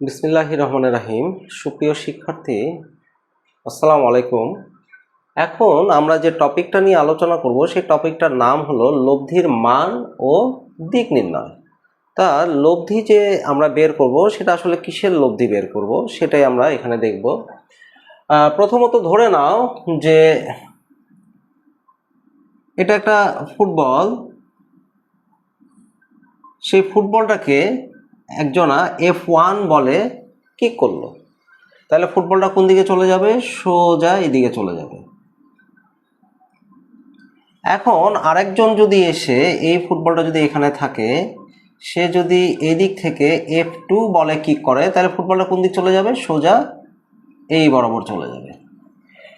বিসমিল্লাহ রহমান রাহিম। সুপ্রিয় শিক্ষার্থী, আসসালামু আলাইকুম। এখন আমরা যে টপিকটা নিয়ে আলোচনা করব, সেই টপিকটার নাম হলো লব্ধির মান ও দিক নির্ণয়। তা লব্ধি যে আমরা বের করব, সেটা আসলে কিসের লব্ধি বের করব, সেটাই আমরা এখানে দেখব। প্রথমত ধরে নাও যে এটা একটা ফুটবল। সেই ফুটবলটাকে একজনা এফ ওয়ান বলে কিক করল। তাহলে ফুটবলটা কোন দিকে চলে যাবে? সোজা এদিকে চলে যাবে। এখন আরেকজন যদি এসে এই ফুটবলটা যদি এখানে থাকে, সে যদি এদিক থেকে এফ টু বলে কিক করে, তাহলে ফুটবলটা কোন দিক চলে যাবে? সোজা এই বরাবর চলে যাবে।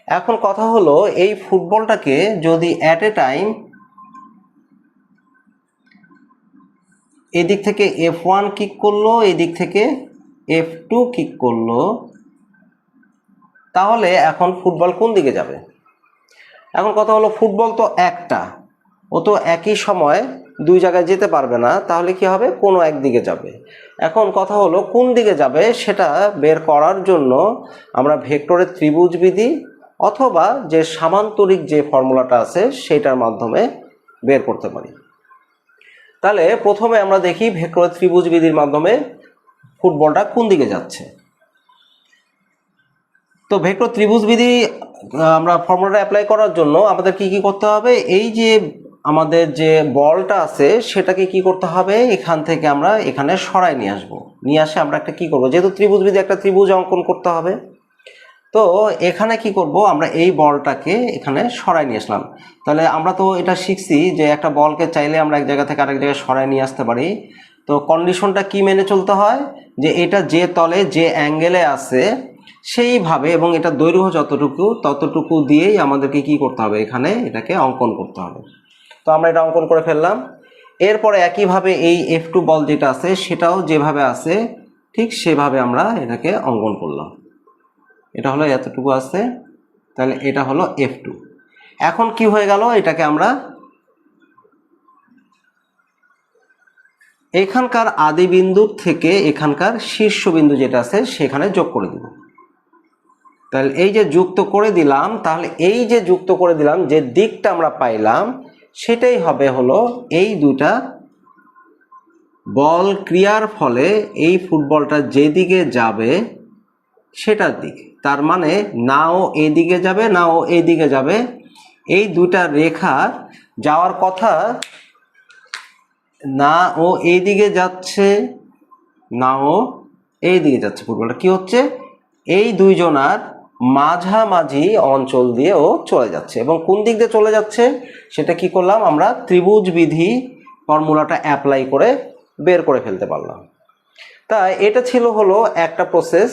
এখন কথা হলো, এই ফুটবলটাকে যদি অ্যাট এ টাইম এদিক থেকে এফ ওয়ান কিক করল, এদিক থেকে এফ টু কিক করল। তাহলে এখন ফুটবল কোন দিকে যাবে? এখন কথা হলো ফুটবল তো একটা। ও তো একই সময় দুই জায়গায় যেতে পারবে না, তাহলে কি হবে? কোনো একদিকে যাবে। এখন কথা হলো কোন দিকে যাবে সেটা বের করার জন্য আমরা ভেক্টরের ত্রিভুজ বিধি অথবা যে সামান্তরিক যে ফর্মুলাটা আছে সেটার মাধ্যমে বের করতে পারি। তাহলে প্রথমে আমরা দেখি ভেক্টরের ত্রিভুজ বিধির মাধ্যমে ফুটবলটা কোন দিকে যাচ্ছে। তো ভেক্টর ত্রিভুজ বিধি আমরা ফর্মুলাটা অ্যাপ্লাই করার জন্য আমাদের কি কি করতে হবে? এই যে আমাদের যে বলটা আছে, সেটাকে কি করতে হবে? এখান থেকে আমরা এখানে সরাই নিয়ে আসব। নিয়ে আসে আমরা একটা কি করব? যেহেতু ত্রিভুজ বিধি একটা ত্রিভুজ অঙ্কন করতে হবে। তো এখানে কি করব? আমরা এই বলটাকে এখানে সরাই নিয়ে আসলাম। তাহলে আমরা তো এটা শিখছি যে একটা বলকে চাইলে আমরা এক জায়গা থেকে আরেক জায়গায় সরাই নিয়ে আসতে পারি। তো কন্ডিশনটা কি মেনে চলতে হয়? যে এটা যে তলে যে অ্যাঙ্গেলে আছে, সেইভাবে এবং এটা দৈর্ঘ্য যতটুকু, ততটুকু দিয়েই আমাদেরকে কি করতে হবে? এখানে এটাকে অঙ্কন করতে হবে। তো আমরা এটা অঙ্কন করে ফেললাম। এরপরে একইভাবে এই এফ টু বল যেটা আছে, সেটাও যেভাবে আছে, ঠিক সেভাবে আমরা এটাকে অঙ্কন করলাম। এটা হলো এতটুকু আছে, তাহলে এটা হলো এফ টু এখন কি হয়ে গেল? এটাকে আমরা এখানকার আদি বিন্দু থেকে এখানকার শীর্ষবিন্দু যেটা আছে, সেখানে যোগ করে দিব। তাহলে এই যে যুক্ত করে দিলাম, তাহলে এই যে যুক্ত করে দিলাম, যে দিকটা আমরা পাইলাম, সেটাই হবে হলো এই দুটা বল ক্রিয়ার ফলে এই ফুটবলটা যেদিকে যাবে সেটার দিক। তার মানে না ও এদিকে যাবে, না ও এদিকে যাবে। এই দুটা রেখার যাওয়ার কথা, না ও এইদিকে যাচ্ছে, না ও এইদিকে যাচ্ছে ফুটবলটা। কি হচ্ছে? এই দুইজনার মাঝামাঝি অঞ্চল দিয়ে ও চলে যাচ্ছে এবং কোন দিক দিয়ে চলে যাচ্ছে সেটা কি করলাম আমরা ত্রিভুজ বিধি ফর্মুলাটা অ্যাপ্লাই করে বের করে ফেলতে পারলাম। তাই এটা ছিল হলো একটা প্রসেস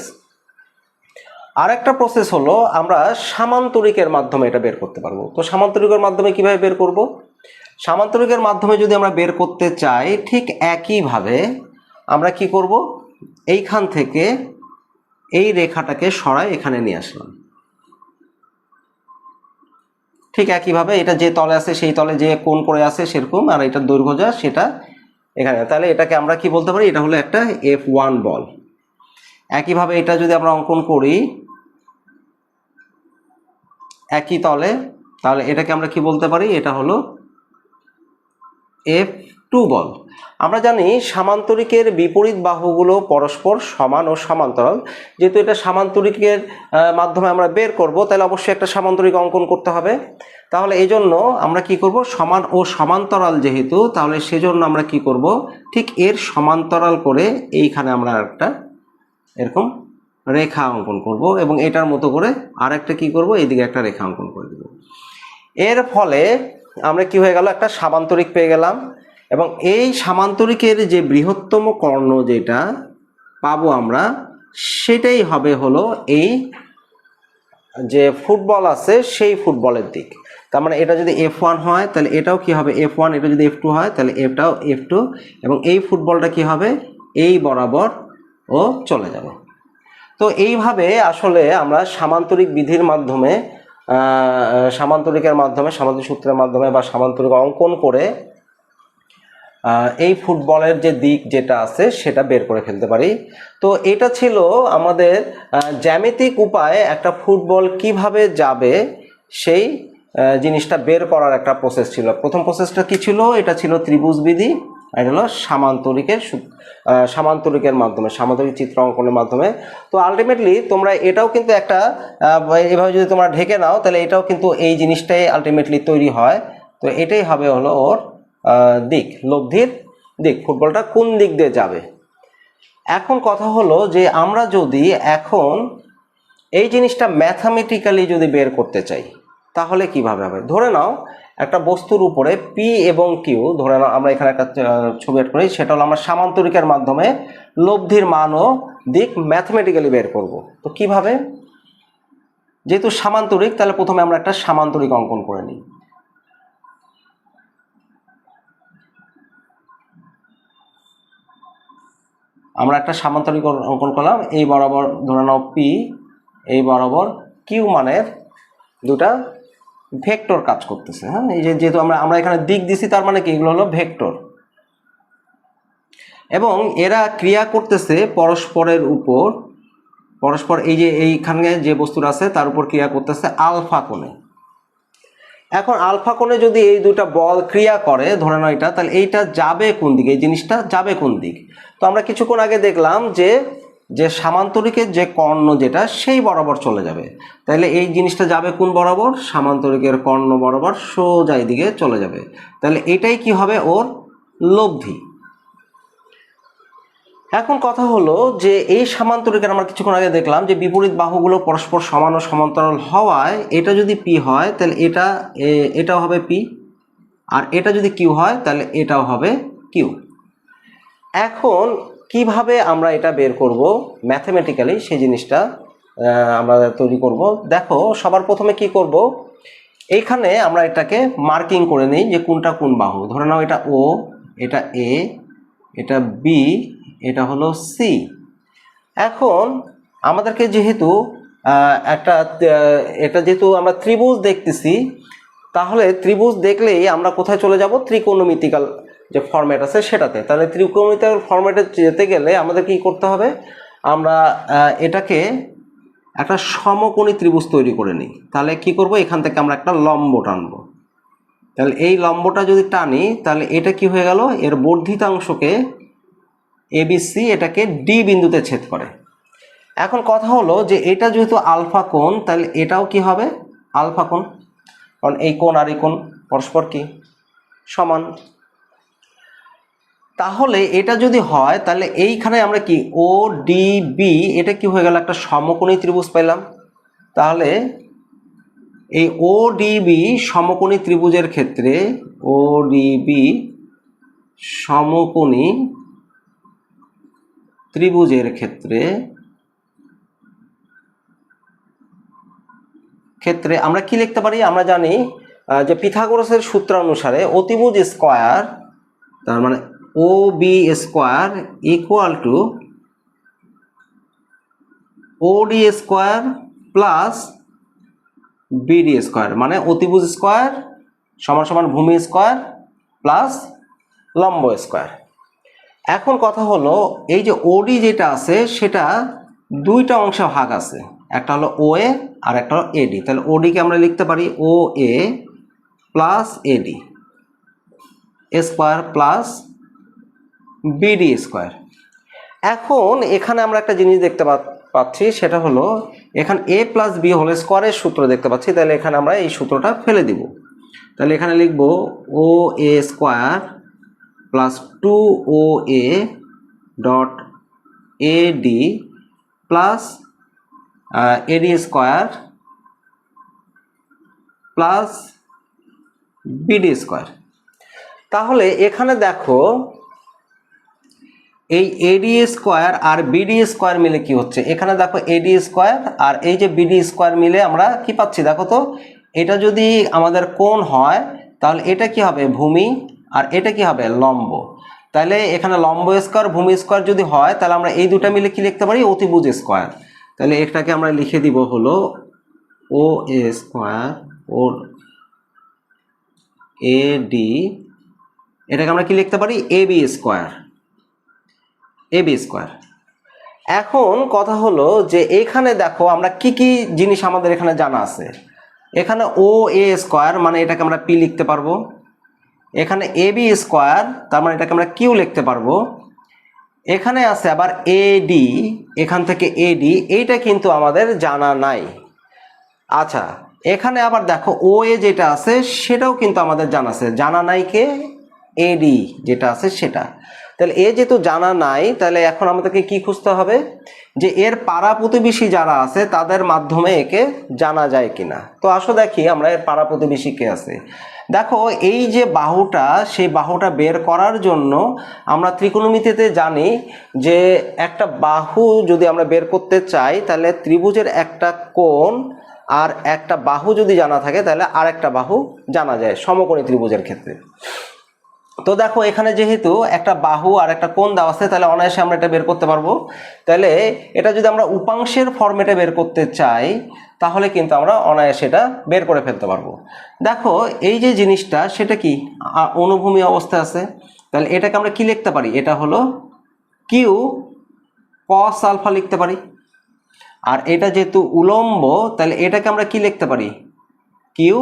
আরেকটা প্রসেস হলো আমরা সামান্তরিকের মাধ্যমে এটা বের করতে পারব। তো সামান্তরিকের মাধ্যমে কীভাবে বের করব? সামান্তরিকের মাধ্যমে যদি আমরা বের করতে চাই, ঠিক একইভাবে আমরা কি করব? এইখান থেকে এই রেখাটাকে সরাই এখানে নিয়ে আসলাম। ঠিক একইভাবে এটা যে তলে আছে সেই তলে যে কোন করে আছে সেরকম, আর এটা দৈর্ঘ্য যা সেটা এখানে। তাহলে এটাকে আমরা কি বলতে পারি? এটা হলো একটা এফ ওয়ান বল। একইভাবে এটা যদি আমরা অঙ্কন করি একই তলে, তাহলে এটাকে আমরা কি বলতে পারি? এটা হলো এফ টু বল। আমরা জানি সামান্তরিকের বিপরীত বাহুগুলো পরস্পর সমান ও সমান্তরাল। যেহেতু এটা সামান্তরিকের মাধ্যমে আমরা বের করব, তাহলে অবশ্যই একটা সামান্তরিক অঙ্কন করতে হবে। তাহলে এই জন্য আমরা কি করব? সমান ও সমান্তরাল যেহেতু, তাহলে সেজন্য আমরা কি করব? ঠিক এর সমান্তরাল করে এইখানে আমরা একটা এরকম রেখা অঙ্কন করব এবং এটার মতো করে আরেকটা কি করব? এইদিকে একটা রেখা অঙ্কন করে দেব। এর ফলে আমরা কি হয়ে গেল? একটা সামান্তরিক পেয়ে গেলাম এবং এই সামান্তরিকের যে বৃহত্তম কর্ণ যেটা পাবো আমরা, সেটাই হবে হলো এই যে ফুটবল আছে সেই ফুটবলের দিক। তার মানে এটা যদি এফ ওয়ান হয়, তাহলে এটাও কি হবে? এফ ওয়ান এটা যদি এফ টু হয়, তাহলে এফটাও এফ টু এবং এই ফুটবলটা কি হবে? এই বরাবর ও চলে যাবে। তো এইভাবে আসলে আমরা সামান্তরিক বিধির মাধ্যমে সামান্তরিকের মাধ্যমে, সামান্তরিক সূত্রের মাধ্যমে বা সামান্তরিক অঙ্কন করে এই ফুটবলের যে দিক যেটা আছে সেটা বের করে ফেলতে পারি। তো এটা ছিল আমাদের জ্যামিতিক উপায়ে একটা ফুটবল কীভাবে যাবে সেই জিনিসটা বের করার একটা প্রসেস ছিল। প্রথম প্রসেসটা কি ছিল? এটা ছিল ত্রিভুজ বিধি। এটা হলো সামান্তরিকের সামান্তরিকের মাধ্যমে, সামান্তরিক চিত্র অঙ্কনের মাধ্যমে। তো আলটিমেটলি তোমরা এটাও কিন্তু একটা এভাবে যদি তোমরা ঢেকে নাও, তাহলে এটাও কিন্তু এই জিনিসটাই আলটিমেটলি তৈরি হয়। তো এটাই হবে হলো ওর দিক, লব্ধির দিক, ফুটবলটা কোন দিক দিয়ে যাবে। এখন কথা হলো যে আমরা যদি এখন এই জিনিসটা ম্যাথামেটিক্যালি যদি বের করতে চাই, তাহলে কীভাবে হবে? ধরে নাও একটা বস্তুর উপরে পি এবং কিউ ধরে আমরা এখানে একটা ছবি অ্যাড করি, সেটা হলো আমরা সামান্তরিকের মাধ্যমে লব্ধির মান ও দিক ম্যাথমেটিক্যালি বের করব। তো কীভাবে? যেহেতু সামান্তরিক, তাহলে প্রথমে আমরা একটা সামান্তরিক অঙ্কন করে নিই। আমরা একটা সামান্তরিক অঙ্কন করলাম, এই বরাবর ধরে নাও পি এই বরাবর কিউ মানের দুটা ভেক্টর কাজ করতেছে হ্যাঁ? এই যেহেতু আমরা আমরা এখানে দিক দিছি, তার মানে কি? এগুলো হলো ভেক্টর। এবং এরা ক্রিয়া করতেছে পরস্পরের উপর, পরস্পর এই যে এইখানে যে বস্তুটা আছে, তার উপর ক্রিয়া করতেছে আলফা কোণে। এখন আলফা কোণে যদি এই দুটা বল ক্রিয়া করে, ধরে নাও এটা, তাহলে এইটা যাবে কোন দিকে? এই জিনিসটা যাবে কোন দিক? তো আমরা কিছুক্ষণ আগে দেখলাম যে যে সামান্তরিকের যে কর্ণ যেটা, সেই বরাবর চলে যাবে। তাহলে এই জিনিসটা যাবে কোন বরাবর? সামান্তরিকের কর্ণ বরাবর সোজা দিকে চলে যাবে। তাহলে এটাই কি হবে ওর? লব্ধি। এখন কথা হলো যে এই সামান্তরিকের আমরা কিছুক্ষণ আগে দেখলাম যে বিপরীত বাহুগুলো পরস্পর সমান ও সমান্তরাল হওয়ায় এটা যদি পি হয় তাহলে এটা এটাও হবে পি। আর এটা যদি কিউ হয় তাহলে এটাও হবে কিউ। এখন কীভাবে আমরা এটা বের করব? ম্যাথমেটিক্যালি সেই জিনিসটা আমরা তৈরি করব। দেখো, সবার প্রথমে কি করব? এইখানে আমরা এটাকে মার্কিং করে নিই যে কোনটা কোন বাহু। ধরে নাও এটা ও এটা এ এটা বি এটা হলো সি এখন আমাদেরকে যেহেতু একটা এটা যেহেতু আমরা ত্রিভুজ দেখতেছি, তাহলে ত্রিভুজ দেখলেই আমরা কোথায় চলে যাব? ত্রিকোণমিতিক্যাল যে ফর্ম্যাট আছে সেটাতে। তাহলে ত্রিকোণমিতিক্যাল ফর্ম্যাটে যেতে গেলে আমাদের কি করতে হবে? আমরা এটাকে একটা সমকোণী ত্রিভুজ তৈরি করে নিই। তাহলে কি করব? এখান থেকে আমরা একটা লম্ব টানবো। তাহলে এই লম্বটা যদি টানি, তাহলে এটা কি হয়ে গেল? এর বর্ধিতাংশকে এবিসি এটাকে ডি বিন্দুতে ছেদ করে। এখন কথা হলো যে এটা যেহেতু আলফা কোণ, তাহলে এটাও কি হবে? আলফা কোণ। কারণ এই কোণ আর এই কোণ পরস্পর কি? সমান। তাহলে এটা যদি হয়, তাহলে এইখানে আমরা কি? ও ডি বি এটা কি হয়ে গেল? একটা সমকোণী ত্রিভুজ পেলাম তাহলে এই ও ডিবি সমকোণী ত্রিভুজের ক্ষেত্রে ও ডিবি সমকোণী ত্রিভুজের ক্ষেত্রে ক্ষেত্রে আমরা কি লিখতে পারি? আমরা জানি যে পিথাগোরাসের সূত্র অনুসারে অতিভুজ স্কোয়ার, তার মানে O B square equal to OD square plus BD square মানে অতিভুজ স্কোয়ার সমান সমান ভূমি স্কোয়ার প্লাস লম্ব স্কোয়ার এখন কথা হলো, এই যে ওডি যেটা আছে, সেটা দুইটা অংশে ভাগ আছে। একটা হলো ও এ আর একটা হলো এডি তাহলে ওডিকে আমরা লিখতে পারি O A plus AD square plus BD square এখন এখানে আমরা একটা জিনিস দেখতে পাচ্ছি, সেটা হলো এখানে এ প্লাস বি হোল স্কোয়ারের সূত্র দেখতে পাচ্ছি, তাহলে এখানে আমরা এই সূত্রটা ফেলে দিব। তাহলে এখানে লিখব O A square plus two O A dot A D plus AD square plus BD square তাহলে এখানে দেখো এই এডি স্কোয়ার আর বিডি স্কোয়ার মিলে কি হচ্ছে? এখানে দেখো এডি স্কোয়ার আর এই যে বিডি স্কোয়ার মিলে আমরা কি পাচ্ছি? দেখো তো, এটা যদি আমাদের কোণ হয়, তাহলে এটা কি হবে? ভূমি, আর এটা কি হবে? লম্ব। তাহলে এখানে লম্ব স্কোয়ার ভূমি স্কোয়ার যদি হয়, তাহলে আমরা এই দুটা মিলে কি লিখতে পারি? অতিভুজ স্কোয়ার তাহলে এটাকে আমরা লিখে দিব হলো ও A square O A D এটাকে আমরা কি লিখতে পারি? A B square A B square. এখন কথা হলো যে এখানে দেখো আমরা কি কি জিনিস আমাদের এখানে জানা আছে। এখানে ও, এ স্কোয়ার মানে এটাকে আমরা পি লিখতে পারব। এখানে এ বি স্কোয়ার, তার মানে এটাকে আমরা কিউ লিখতে পারব। এখানে আছে আবার এডি এখান থেকে এডি এইটা কিন্তু আমাদের জানা নাই। আচ্ছা এখানে আবার দেখো ও, এ যেটা আছে সেটাও কিন্তু আমাদের জানা আছে। জানা নাই কে? এডি যেটা আছে সেটা। তাহলে এ যেহেতু জানা নাই, তাহলে এখন আমাদেরকে কি খুঁজতে হবে? যে এর পাড়া প্রতিবেশী যারা আছে, তাদের মাধ্যমে একে জানা যায় কিনা। তো আসো দেখি আমরা এর পাড়া প্রতিবেশী কে আছে। দেখো, এই যে বাহুটা, সেই বাহুটা বের করার জন্য আমরা ত্রিকোণমিতিতে জানি যে একটা বাহু যদি আমরা বের করতে চাই, তাহলে ত্রিভুজের একটা কোণ আর একটা বাহু যদি জানা থাকে, তাহলে আর একটা বাহু জানা যায় সমকোণী ত্রিভুজের ক্ষেত্রে। তো দেখো, এখানে যেহেতু একটা বাহু আর একটা কোণ দেওয়া আছে, তাহলে অনায়াসে আমরা এটা বের করতে পারব। তাহলে এটা যদি আমরা উপাংশের ফর্মেটে বের করতে চাই, তাহলে কিন্তু আমরা অনায়াসে এটা বের করে ফেলতে পারব। দেখো, এই যে জিনিসটা, সেটা কি? অনুভূমি অবস্থায় আছে। তাহলে এটাকে আমরা কি লিখতে পারি? এটা হলো কিউ কস আলফা লিখতে পারি। আর এটা যেহেতু উলম্ব, তাহলে এটাকে আমরা কি লিখতে পারি? কিউ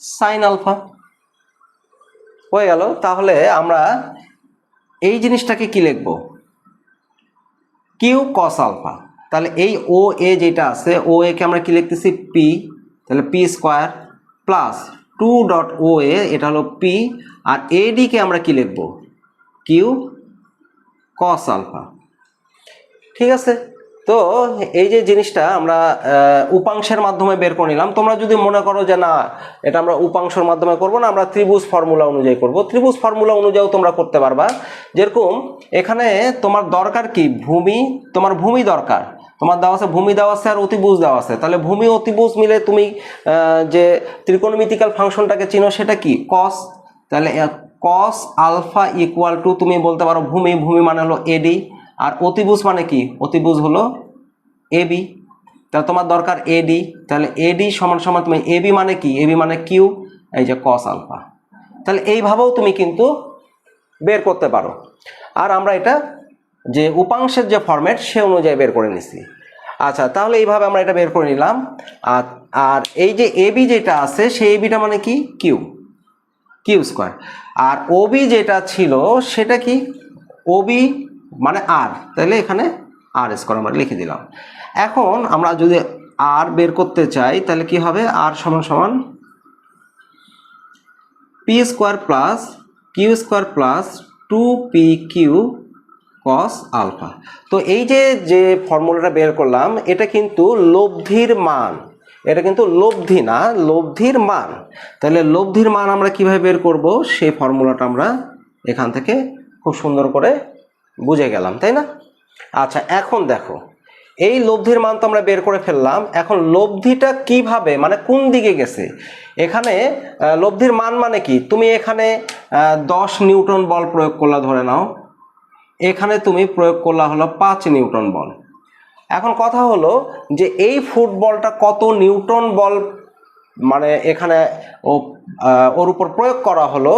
সাইন আলফা হয়ে গেল, তাহলে আমরা এই জিনিসটাকে কি লিখব? কিউ কস আলফা তাহলে এই ও এ যেটা আছে ও এ কে আমরা কি লিখতেছি? পি তাহলে P square plus two dot O A এটা হলো পি আর এডি কে আমরা কি লিখব? কিউ কস আলফা ঠিক আছে? তো এই যে জিনিসটা আমরা উপাংশের মাধ্যমে বের করে নিলাম, তোমরা যদি মনে করো যে না, এটা আমরা উপাংশের মাধ্যমে করব না, আমরা ত্রিভুজ ফর্মুলা অনুযায়ী করব। ত্রিভুজ ফর্মুলা অনুযায়ী তোমরা করতে পারবা। যেরকম এখানে তোমার দরকার কি? ভূমি, তোমার ভূমি দরকার। তোমার দেওয়া আছে, ভূমি দেওয়া আছে আর অতিভুজ দেওয়া আছে। তাহলে ভূমি অতিভুজ মিলে তুমি যে ত্রিকোণমিতিক্যাল ফাংশনটাকে চিনো, সেটা কি? কস তাহলে কস আলফা ইকুয়াল টু তুমি বলতে পারো ভূমি ভূমি মানে হলো এডি আর অতিভুজ মানে কি? অতিভুজ হলো এবি তাহলে তোমার দরকার এডি তাহলে এডি সমান সমান তুমি এবি মানে কি? এবি মানে কিউ এই যে কস আলফা তাহলে এইভাবেও তুমি কিন্তু বের করতে পারো। আর আমরা এটা যে উপাংশের যে ফরম্যাট সে অনুযায়ী বের করে নিছি। আচ্ছা তাহলে এইভাবে আমরা এটা বের করে নিলাম। আর আর এই যে এবি যেটা আছে, সেই এবিটা মানে কি? কিউ কিউ স্কোয়ার আর ওবি যেটা ছিল, সেটা কি? ওবি মানে আর তাহলে এখানে আর স্কোয়ার আমরা লিখে দিলাম। এখন আমরা যদি আর বের করতে চাই, তাহলে কি হবে? আর সমান সমান P square plus Q square plus two P Q cos alpha তো এই যে যে ফর্মুলাটা বের করলাম, এটা কিন্তু লব্ধির মান। এটা কিন্তু লব্ধি না, লব্ধির মান। তাহলে লব্ধির মান আমরা কীভাবে বের করব? সেই ফর্মুলাটা আমরা এখান থেকে খুব সুন্দর করে বুঝে গেলাম, তাই না? আচ্ছা এখন দেখো, এই লব্ধির মান তো আমরা বের করে ফেললাম, এখন লব্ধিটা কীভাবে মানে কোন দিকে গেছে? এখানে লব্ধির মান মানে কি? তুমি এখানে দশ নিউটন বল প্রয়োগ করলা ধরে নাও, এখানে তুমি প্রয়োগ করলা হলো পাঁচ নিউটন বল। এখন কথা হলো যে এই ফুটবলটা কত নিউটন বল মানে এখানে ও ওর উপর প্রয়োগ করা হলো,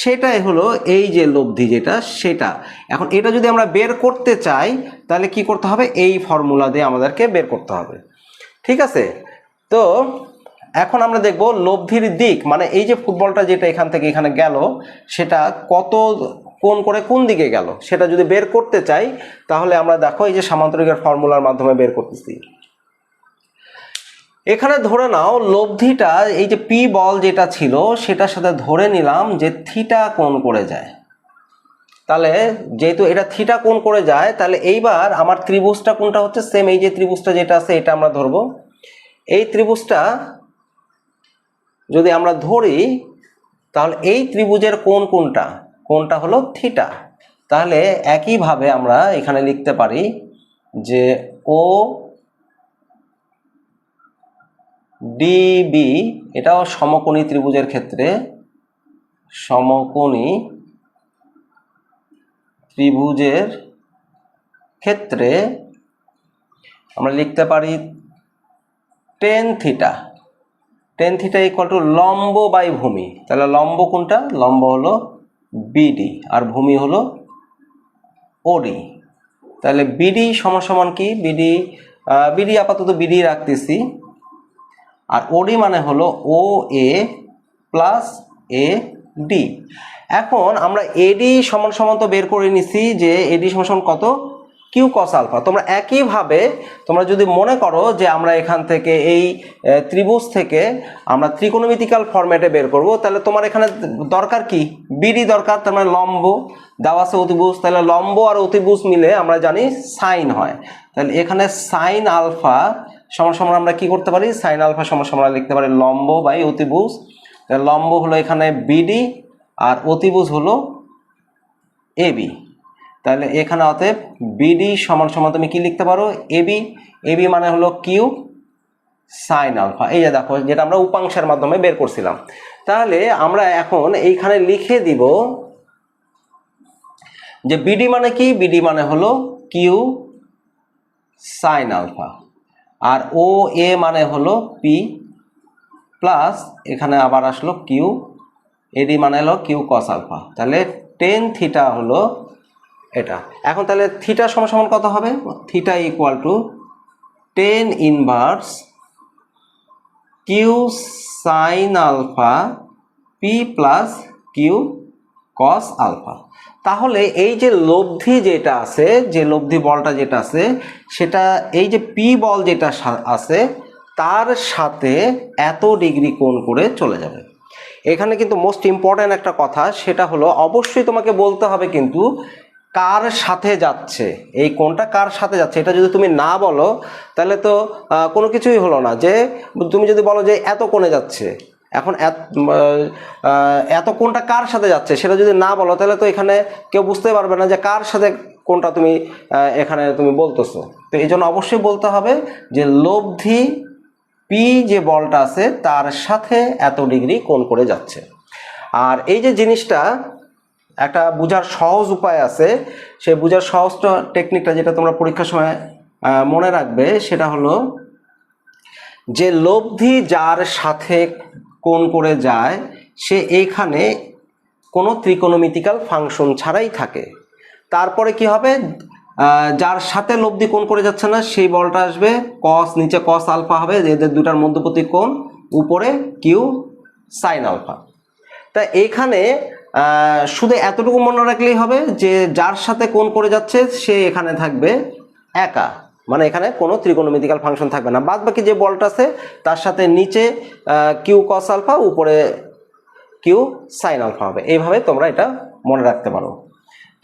সেটাই হলো এই যে লব্ধি যেটা, সেটা। এখন এটা যদি আমরা বের করতে চাই, তাহলে কি করতে হবে? এই ফর্মুলা দিয়ে আমাদেরকে বের করতে হবে। ঠিক আছে? তো এখন আমরা দেখব লব্ধির দিক মানে এই যে ফুটবলটা যেটা এখান থেকে এখানে গেল, সেটা কত, কোন করে কোন দিকে গেল? সেটা যদি বের করতে চাই, তাহলে আমরা দেখো এই যে সামান্তরিকের ফর্মুলার মাধ্যমে বের করতেছি। এখানে ধরে নাও লব্ধিটা এই যে পি বল যেটা ছিল, সেটার সাথে ধরে নিলাম যে থিটা কোণ করে যায়। তাহলে যেহেতু এটা থিটা কোণ করে যায়, তাহলে এইবার আমার ত্রিভুজটা কোনটা হচ্ছে? সেম এই যে ত্রিভুজটা যেটা আছে, এটা আমরা ধরবো। এই ত্রিভুজটা যদি আমরা ধরি, তাহলে এই ত্রিভুজের কোণ কোনটা? কোনটা হলো থিটা। তাহলে একইভাবে আমরা এখানে লিখতে পারি যে ও ডিবি এটাও সমকোণী ত্রিভুজের ক্ষেত্রে সমকোণী ত্রিভুজের ক্ষেত্রে আমরা লিখতে পারি tan theta tan theta equal to লম্ব বাই ভূমি। তাহলে লম্ব কোনটা? লম্ব হলো বিডি আর ভূমি হলো ওডি তাহলে বিডি সমান সমান কি? বিডি বিডি আপাতত বিডি রাখতেছি। আর ওডি মানে হলো ও এ প্লাস এ ডি এখন আমরা এডি সমান সমান তো বের করে নিছি যে এডি সমান সমান কত? কিউ কস আলফা তোমরা একইভাবে তোমরা যদি মনে করো যে আমরা এখান থেকে এই ত্রিভুজ থেকে আমরা ত্রিকোণমিতিক্যাল ফরম্যাটে বের করব, তাহলে তোমার এখানে দরকার কি? বিডি দরকার, তার মানে লম্ব। দেওয়া আছে অতিভুজ, তাহলে লম্ব আর অতিভুজ মিলে আমরা জানি সাইন হয়। তাহলে এখানে সাইন আলফা সমান সমান আমরা কি করতে পারি? সাইন আলফা সমান সমান লিখতে পারি লম্ব বাই অতিভুজ। লম্ব হলো এখানে বিডি আর অতিভুজ হলো এবি তাহলে এখানে অতএব বিডি সমান সমান তুমি কি লিখতে পারো? এবি এবি মানে হলো কিউ সাইন আলফা এই যে দেখো, যেটা আমরা উপাংশের মাধ্যমে বের করছিলাম। তাহলে আমরা এখন এইখানে লিখে দিব যে বিডি মানে কি? বিডি মানে হলো কিউ সাইন আলফা আর ও এ মানে হলো পি প্লাস এখানে আবার আসলো কিউ এডি মানে হলো কিউ কস আলফা তাহলে টেন থিটা হলো এটা। এখন তাহলে থিটা সমান কত হবে? Theta equal to tan inverse Q sine alpha P plus Q cos alpha তাহলে এই যে লব্ধি যেটা আছে, যে লব্ধি বলটা যেটা আছে, সেটা এই যে পি বল যেটা আছে, তার সাথে এত ডিগ্রি কোণ করে চলে যাবে। এখানে কিন্তু মোস্ট ইম্পর্ট্যান্ট একটা কথা, সেটা হলো অবশ্যই তোমাকে বলতে হবে কিন্তু কার সাথে যাচ্ছে, এই কোনটা কার সাথে যাচ্ছে, এটা যদি তুমি না বলো, তাহলে তো কোনো কিছুই হলো না। যে, তুমি যদি বলো যে এত কোণে যাচ্ছে এখন এত কোনটা কার সাথে যাচ্ছে সেটা যদি না বলো, তাহলে তো এখানে কেউ বুঝতে পারবে না যে কার সাথে কোনটা তুমি এখানে তুমি বলতেছো। তো এই জন্য অবশ্যই বলতে হবে যে লব্ধি পি যে বলটা আছে, তার সাথে এত ডিগ্রি কোন করে যাচ্ছে। আর এই যে জিনিসটা, একটা বোঝার সহজ উপায় আছে সেই বোঝার সহজ টেকনিকটা যেটা তোমরা পরীক্ষার সময় মনে রাখবে, সেটা হলো যে লব্ধি যার সাথে কোণ করে যায়, সে এইখানে কোনো ত্রিকোণমিতিক্যাল ফাংশন ছাড়াই থাকে। তারপরে কি হবে? যার সাথে লব্ধি কোণ করে যাচ্ছে না, সেই বলটা আসবে কস নিচে কস আলফা হবে, এদের দুটার মধ্যবর্তী কোণ, উপরে কিউ সাইন আলফা তা এইখানে শুধু এতটুকু মনে রাখলেই হবে যে, যার সাথে কোণ করে যাচ্ছে, সে এখানে থাকবে একা। মানে এখানে কোনো ত্রিকোণমিতিক্যাল ফাংশন থাকবে না। বাদ বাকি যে বলটা আছে, তার সাথে নিচে কিউ কস আলফা, উপরে কিউ সাইন আলফা হবে। এইভাবে তোমরা এটা মনে রাখতে পারো।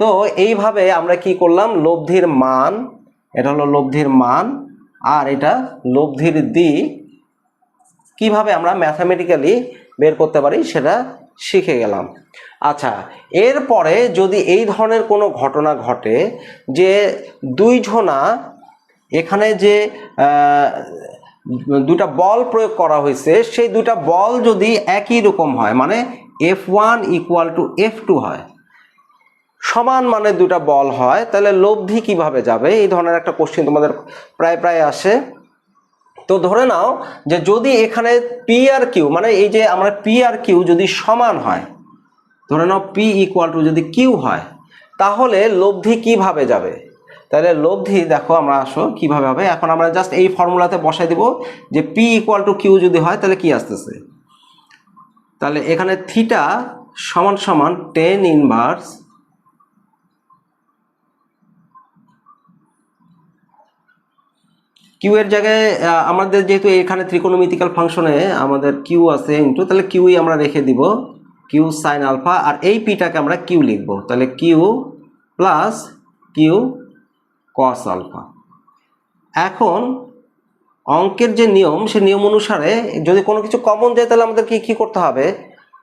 তো এইভাবে আমরা কি করলাম? লব্ধির মান, এটা হলো লব্ধির মান, আর এটা লব্ধির দিক কীভাবে আমরা ম্যাথামেটিক্যালি বের করতে পারি সেটা শিখে গেলাম। আচ্ছা এরপরে যদি এই ধরনের কোনো ঘটনা ঘটে যে দুই দুইজনা এখানে যে দুটা বল প্রয়োগ করা হয়েছে, সেই দুটা বল যদি একই রকম হয় মানে F one equal to F two হয়, সমান মানে দুটা বল হয়, তাহলে লব্ধি কীভাবে যাবে? এই ধরনের একটা কোশ্চেন তোমাদের প্রায় প্রায় আসে। তো ধরে নাও যে যদি এখানে পি আর কিউ মানে এই যে আমরা পি আর কিউ যদি সমান হয়, ধরে নাও পি ইকুয়াল টু যদি কিউ হয়, তাহলে লব্ধি কীভাবে যাবে? তাহলে লব্ধি, দেখো আমরা আসো কীভাবে হবে। এখন আমরা জাস্ট এই ফর্মুলাতে বসাই দিব যে পি ইকুয়াল টু কিউ যদি হয়, তাহলে কি আসতেছে? তাহলে এখানে থিটা সমান সমান টেন ইনভার্স কিউ এর জায়গায় আমাদের যেহেতু এখানে ত্রিকোণমিতিক্যাল ফাংশনে আমাদের কিউ আছে ইন্টু তাহলে কিউই আমরা রেখে দিব কিউ সাইন আলফা আর এই পিটাকে আমরা কিউ লিখব। তাহলে Q plus Q cos alpha এখন অঙ্কের যে নিয়ম, সে নিয়ম অনুসারে যদি কোনো কিছু কমন যায় তাহলে আমাদের কি কি করতে হবে?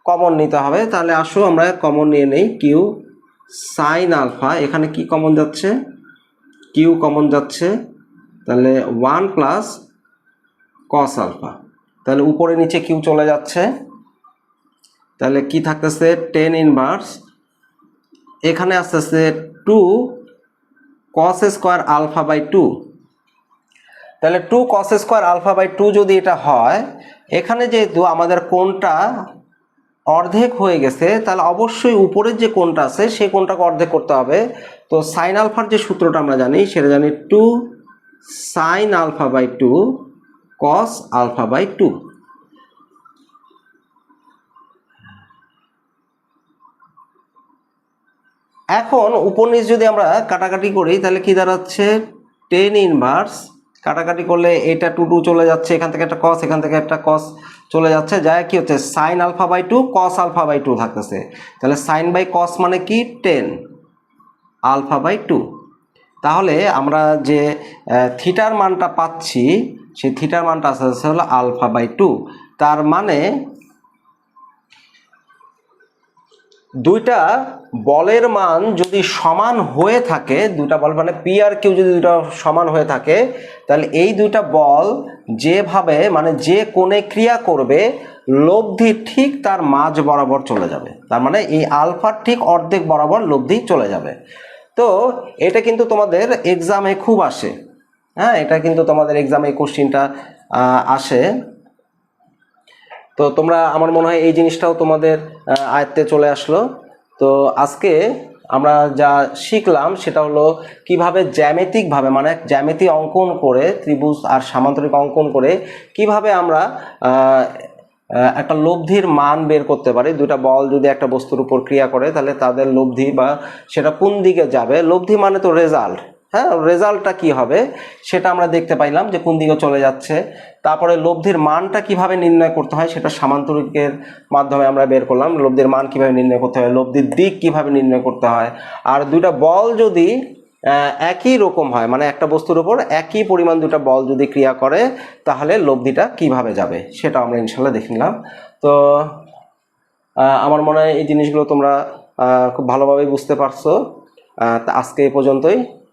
কমন নিতে হবে। তাহলে আসো আমরা কমন নিয়ে নেই। কিউ সাইন আলফা এখানে কি কমন যাচ্ছে? কিউ কমন যাচ্ছে। তাহলে ওয়ান প্লাস কস আলফা তাহলে উপরে নিচে কিউ চলে যাচ্ছে। তাহলে কি থাকতেছে? টেন ইনভার্স এখানে আসতেছে two cos square alpha by two তাহলে two cos square alpha by two যদি এটা হয়, এখানে যেহেতু আমাদের কোনটা অর্ধেক হয়ে গেছে, তাহলে অবশ্যই উপরের যে কোনটা আছে, সেই কোনটাকে অর্ধেক করতে হবে। তো সাইন আলফার যে সূত্রটা আমরা জানি, সেটা জানি two sine alpha by two cos alpha by two এখন উপনিচ যদি আমরা কাটাকাটি করি, তাহলে কি দাঁড়াচ্ছে? টেন ইনভার্স কাটাকাটি করলে এটা টু টু চলে যাচ্ছে, এখান থেকে একটা কস এখান থেকে একটা কস চলে যাচ্ছে। যা কি হচ্ছে? Sine alpha by two cos alpha by two থাকতেছে। তাহলে সাইন বাই কস মানে কি? টেন আলফা বাই টু তাহলে আমরা যে থিটার মানটা পাচ্ছি, সেই থিটার মানটা আসতে হলো আলফা বাই টু তার মানে দুইটা বলের মান যদি সমান হয়ে থাকে, দুইটা বল মানে পি আর কিউ যদি দুইটা সমান হয়ে থাকে, তাহলে এই দুইটা বল যেভাবে মানে যে কোণে ক্রিয়া করবে, লব্ধি ঠিক তার মাঝ বরাবর চলে যাবে। তার মানে এই আলফার ঠিক অর্ধেক বরাবর লব্ধি চলে যাবে। তো এটা কিন্তু তোমাদের এক্সামে খুব আসে। হ্যাঁ এটা কিন্তু তোমাদের এক্সামে কোশ্চিনটা আসে। তো তোমরা, আমার মনে হয় এই জিনিসটাও তোমাদের আয়ত্তে চলে আসলো। তো আজকে আমরা যা শিখলাম সেটা হলো কীভাবে জ্যামিতিকভাবে মানে জ্যামিতি অঙ্কন করে, ত্রিভুজ আর সামান্তরিক অঙ্কন করে কীভাবে আমরা একটা লব্ধির মান বের করতে পারি। দুটা বল যদি একটা বস্তুর উপর ক্রিয়া করে, তাহলে তাদের লব্ধি বা সেটা কোন দিকে যাবে? লব্ধি মানে তো রেজাল্ট হ্যাঁ রেজাল্টটা কি হবে সেটা আমরা দেখতে পাইলাম যে কোন দিকে চলে যাচ্ছে। তারপরে লব্ধির মানটা কীভাবে নির্ণয় করতে হয় সেটা সামান্তরিকের মাধ্যমে আমরা বের করলাম। লব্ধির মান কীভাবে নির্ণয় করতে হয়, লব্ধির দিক কীভাবে নির্ণয় করতে হয়। আর দুইটা বল যদি একই রকম হয় মানে একটা বস্তুর উপর একই পরিমাণ দুটা বল যদি ক্রিয়া করে, তাহলে লব্ধিটা কীভাবে যাবে সেটা আমরা ইনশাল্লাহ দেখে নিলাম। তো আমার মনে হয় এই জিনিসগুলো তোমরা খুব ভালোভাবে বুঝতে পারছ। আজকে এই পর্যন্তই।